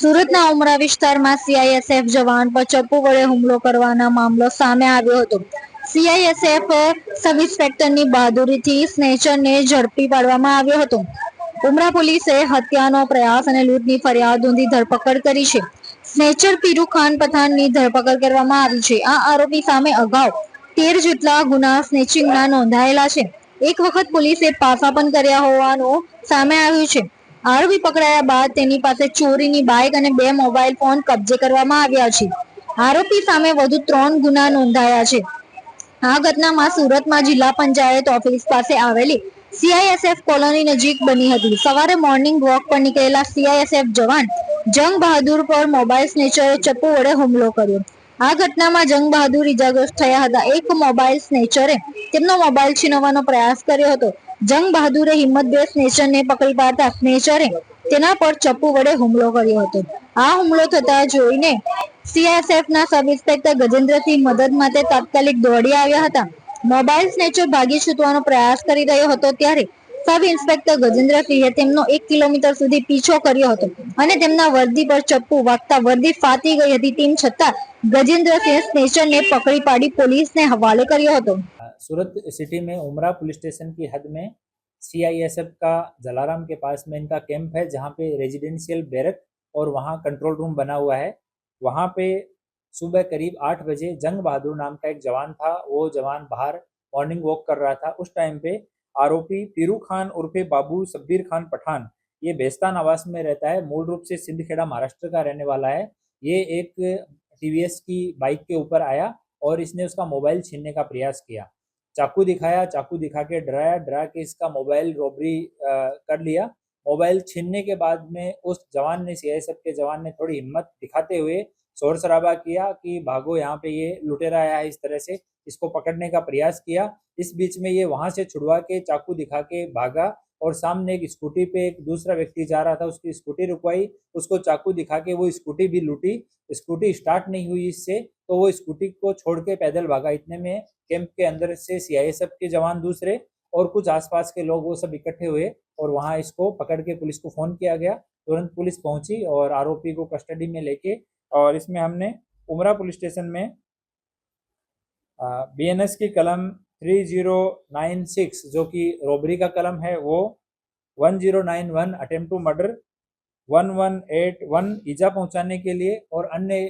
સુરતના ઉમરા વિસ્તારમાં સીઆઈએસએફ જવાન પર ચપ્પુ વડે હુમલો કરવાના મામલો સામે આવ્યો હતો. સીઆઈએસએફ સબ ઇન્સ્પેક્ટરની બહાદુરીથી સ્નેચરને ઝડપી પાડવામાં આવ્યો હતો. ઉમરા પોલીસે હત્યાનો પ્રયાસ અને લૂંટની ફરિયાદ નોંધી ધરપકડ કરી છે. સ્નેચર પીરુ ખાન પઠાણની ધરપકડ કરવામાં આવી છે. આ આરોપી સામે અગાઉ તેર જેટલા ગુના સ્નેચિંગના નોંધાયેલા છે. એક વખત પોલીસે પાસા પણ કર્યા હોવાનું સામે આવ્યું છે. આરોપી પકડાયા બાદ તેની પાસે ચોરીની બાઇક અને બે મોબાઈલ ફોન કબજે કરવામાં આવ્યા છે. આરોપી સામે વધુ ત્રણ ગુના નોંધાયા છે. આ ઘટનામાં સુરતમાં જિલ્લા પંચાયત ઓફિસ પાસે આવેલી સીઆઈએસએફ કોલોની નજીક બની હતી. સવારે મોર્નિંગ વોક પર નીકળેલા સીઆઈએસએફ જવાન જંગ બહાદુર પર મોબાઈલ સ્નેચરે ચપ્પુ વડે હુમલો કર્યો. આ ઘટનામાં જંગ બહાદુર ઇજાગ્રસ્ત થયા હતા. એક મોબાઈલ સ્નેચરે તેમનો મોબાઈલ છીનવવાનો પ્રયાસ કર્યો હતો. જંગ બહાદુરે હિંમતભેર સ્નેચરને પકડી પાડતા સ્નેચરે તેના પર ચપ્પુ વડે હુમલો કર્યો હતો. આ હુમલો થતા જોઈને સીએસએફ ના સબ ઇન્સ્પેક્ટર ગજેન્દ્રસિંહ મદદ માટે તાત્કાલિક દોડી આવ્યા હતા. મોબાઈલ સ્નેચર ભાગી છૂટવાનો પ્રયાસ કરી રહ્યો હતો ત્યારે સબ ઇન્સ્પેક્ટર ગજેન્દ્રસિંહે તેમનો એક કિલોમીટર સુધી પીછો કર્યો હતો અને તેમના વર્દી પર ચપ્પુ વાગતા વર્દી ફાટી ગઈ હતી તેમ છતાં ગજેન્દ્રસિંહે સ્નેચરને પકડી પાડી પોલીસને હવાલે કર્યો હતો. सूरत सिटी में उमरा पुलिस स्टेशन की हद में सीआईएसएफ का जलाराम के पास में इनका कैंप है, जहाँ पे रेजिडेंशियल बैरक और वहाँ कंट्रोल रूम बना हुआ है। वहाँ पे सुबह करीब आठ बजे जंग बहादुर नाम का एक जवान था, वो जवान बाहर मॉर्निंग वॉक कर रहा था। उस टाइम पे आरोपी पीरू खान उर्फे बाबू सब्बीर खान पठान, ये बेस्तान आवास में रहता है, मूल रूप से सिंधखेड़ा, महाराष्ट्र का रहने वाला है। ये एक टीवीएस की बाइक के ऊपर आया और इसने उसका मोबाइल छीनने का प्रयास किया। चाकू दिखाया, चाकू दिखा के डराया, डरा के इसका मोबाइल रॉबरी कर लिया। मोबाइल छीनने के बाद में उस जवान ने सीआईएसएफ के जवान ने थोड़ी हिम्मत दिखाते हुए शोर शराबा किया कि भागो, यहाँ पे ये लुटेरा आया है इस तरह से। इसको पकड़ने का प्रयास किया। इस बीच में ये वहाँ से छुड़वा के चाकू दिखा के भागा। और सामने एक स्कूटी पे एक दूसरा व्यक्ति जा रहा था, उसकी स्कूटी रुकवाई, उसको चाकू दिखा के वो स्कूटी भी लूटी। स्कूटी स्टार्ट नहीं हुई इससे तो वो स्कूटी को छोड़ के पैदल भागा। इतने में कैंप के अंदर से सीआईएसएफ के जवान दूसरे और कुछ आसपास के लोग वो सब इकट्ठे हुए और वहाँ इसको पकड़ के पुलिस को फ़ोन किया गया। तुरंत पुलिस पहुँची और आरोपी को कस्टडी में लेके और इसमें हमने उमरा पुलिस स्टेशन में बीएनएस की कलम 3096 जो कि रॉबरी का कलम है, वो 1091 अटेम्प्ट टू मर्डर 1181 ईजा पहुँचाने के लिए और अन्य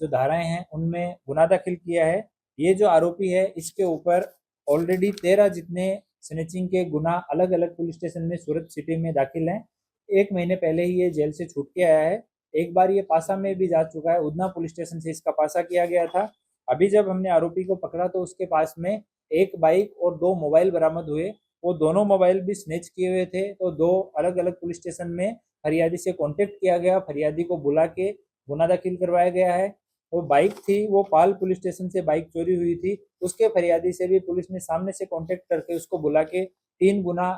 जो धाराएँ हैं, उनमें गुना दाखिल किया है। ये जो आरोपी है, इसके ऊपर ऑलरेडी तेरह जितने स्नेचिंग के गुना अलग अलग पुलिस स्टेशन में, सूरत सिटी में दाखिल हैं। एक महीने पहले ही ये जेल से छूट के आया है। एक बार ये पासा में भी जा चुका है। उधना पुलिस स्टेशन से इसका पासा किया गया था। अभी जब हमने आरोपी को पकड़ा तो उसके पास में एक बाइक और दो मोबाइल बरामद हुए। वो दोनों मोबाइल भी स्नेच किए हुए थे तो दो अलग अलग पुलिस स्टेशन में फरियादी से कांटेक्ट किया गया। फरियादी को बुला के गुना दाखिल करवाया गया है। वो बाइक थी, वो पाल पुलिस स्टेशन से बाइक चोरी हुई थी। उसके फरियादी से भी पुलिस ने सामने से कांटेक्ट करके उसको बुला के तीन गुना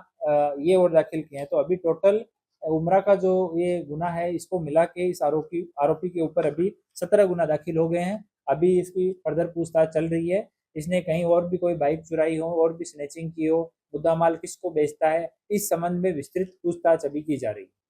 ये और दाखिल किए हैं। तो अभी टोटल उमरा का जो ये गुना है, इसको मिला के इस आरोपी आरोपी के ऊपर अभी सत्रह गुना दाखिल हो गए हैं। अभी इसकी फर्दर पूछताछ चल रही है। इसने कहीं और भी कोई बाइक चुराई हो, और भी स्नेचिंग की हो, मुद्दा माल किसको बेचता है, इस संबंध में विस्तृत पूछताछ अभी की जा रही है।